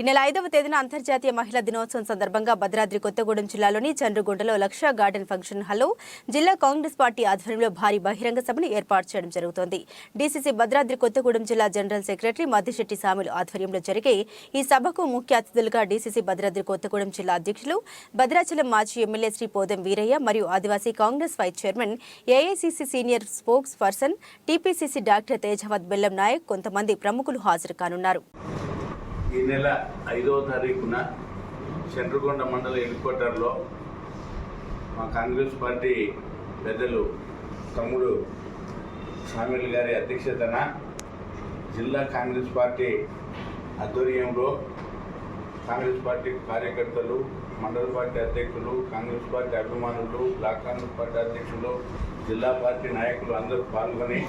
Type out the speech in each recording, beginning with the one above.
ఈ నెల ఐదవ తేదీన అంతర్జాతీయ మహిళా దినోత్సవం సందర్భంగా భద్రాద్రి కొత్తగూడెం జిల్లాలోని చంద్రగుంటలో లక్ష గార్డెన్ ఫంక్షన్ హాల్లో జిల్లా కాంగ్రెస్ పార్టీ ఆధ్వర్యంలో భారీ బహిరంగ సభను ఏర్పాటు చేయడం జరుగుతోంది. డీసీసీ భద్రాద్రి కొత్తగూడెం జిల్లా జనరల్ సెక్రటరీ మద్దిశెట్టి సాములు ఆధ్వర్యంలో జరిగే ఈ సభకు ముఖ్య అతిథులుగా డీసీసీ భద్రాద్రి కొత్తగూడెం జిల్లా అధ్యక్షులు భద్రాచలం మాజీ ఎమ్మెల్యే శ్రీ పోదెం వీరయ్య మరియు Adivasi Congress vice chairman AICC senior spokesperson TPCC doctor Tejavath Bellam Naik కొంతమంది ప్రముఖులు హాజరు కానున్నారు. ఈ నెల ఐదవ తారీఖున చంద్రకొండ మండల హెడ్ క్వార్టర్లో మా కాంగ్రెస్ పార్టీ పెద్దలు తమ్ముడు సామిల్ గారి అధ్యక్షతన జిల్లా కాంగ్రెస్ పార్టీ ఆధ్వర్యంలో కాంగ్రెస్ పార్టీ కార్యకర్తలు మండల పార్టీ అధ్యక్షులు కాంగ్రెస్ పార్టీ అభిమానులు బ్లాక్ కాంగ్రెస్ పార్టీ అధ్యక్షులు జిల్లా పార్టీ నాయకులు అందరూ పాల్గొని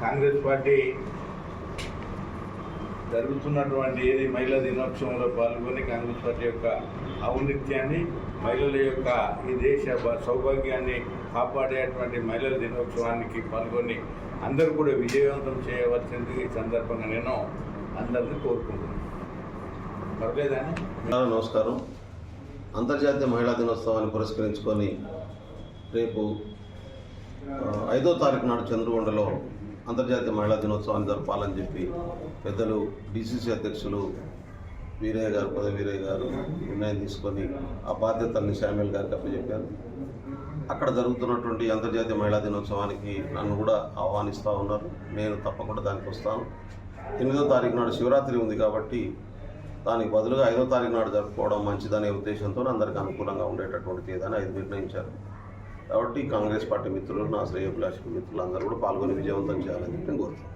కాంగ్రెస్ పార్టీ జరుగుతున్నటువంటి ఏది మహిళా దినోత్సవంలో పాల్గొని కాంగ్రెస్ పార్టీ యొక్క ఔన్నత్యాన్ని మహిళల యొక్క ఈ దేశ సౌభాగ్యాన్ని కాపాడేటువంటి మహిళల దినోత్సవానికి పాల్గొని అందరూ కూడా విజయవంతం చేయవలసింది ఈ సందర్భంగా నేను అందరినీ కోరుకుంటున్నాను. పర్లేదని నమస్కారం. అంతర్జాతీయ మహిళా దినోత్సవాన్ని పురస్కరించుకొని రేపు ఐదో తారీఖు నాడు చంద్రగొండలో అంతర్జాతీయ మహిళా దినోత్సవాన్ని జరపాలని చెప్పి పెద్దలు డిసిసి అధ్యక్షులు వీరయ్య గారు పద వీరయ్య గారు నిర్ణయం తీసుకొని ఆ బాధ్యతల్ని శామ్యుల్ గారికి అప్పచెప్పారు. అక్కడ జరుగుతున్నటువంటి అంతర్జాతీయ మహిళా దినోత్సవానికి నన్ను కూడా ఆహ్వానిస్తూ ఉన్నారు. నేను తప్పకుండా దానికి వస్తాను. ఎనిమిదో తారీఖు నాడు శివరాత్రి ఉంది కాబట్టి దానికి బదులుగా ఐదో తారీఖు నాడు జరుపుకోవడం మంచిదనే ఉద్దేశంతో అందరికీ అనుకూలంగా ఉండేటటువంటి అని ఐదు నిర్ణయించారు. కాబట్టి కాంగ్రెస్ పార్టీ మిత్రులు నా శ్రేయోభిలాషి మిత్రులు అందరూ కూడా పాల్గొని విజయవంతం చేయాలని చెప్పి నేను కోరుతున్నాను.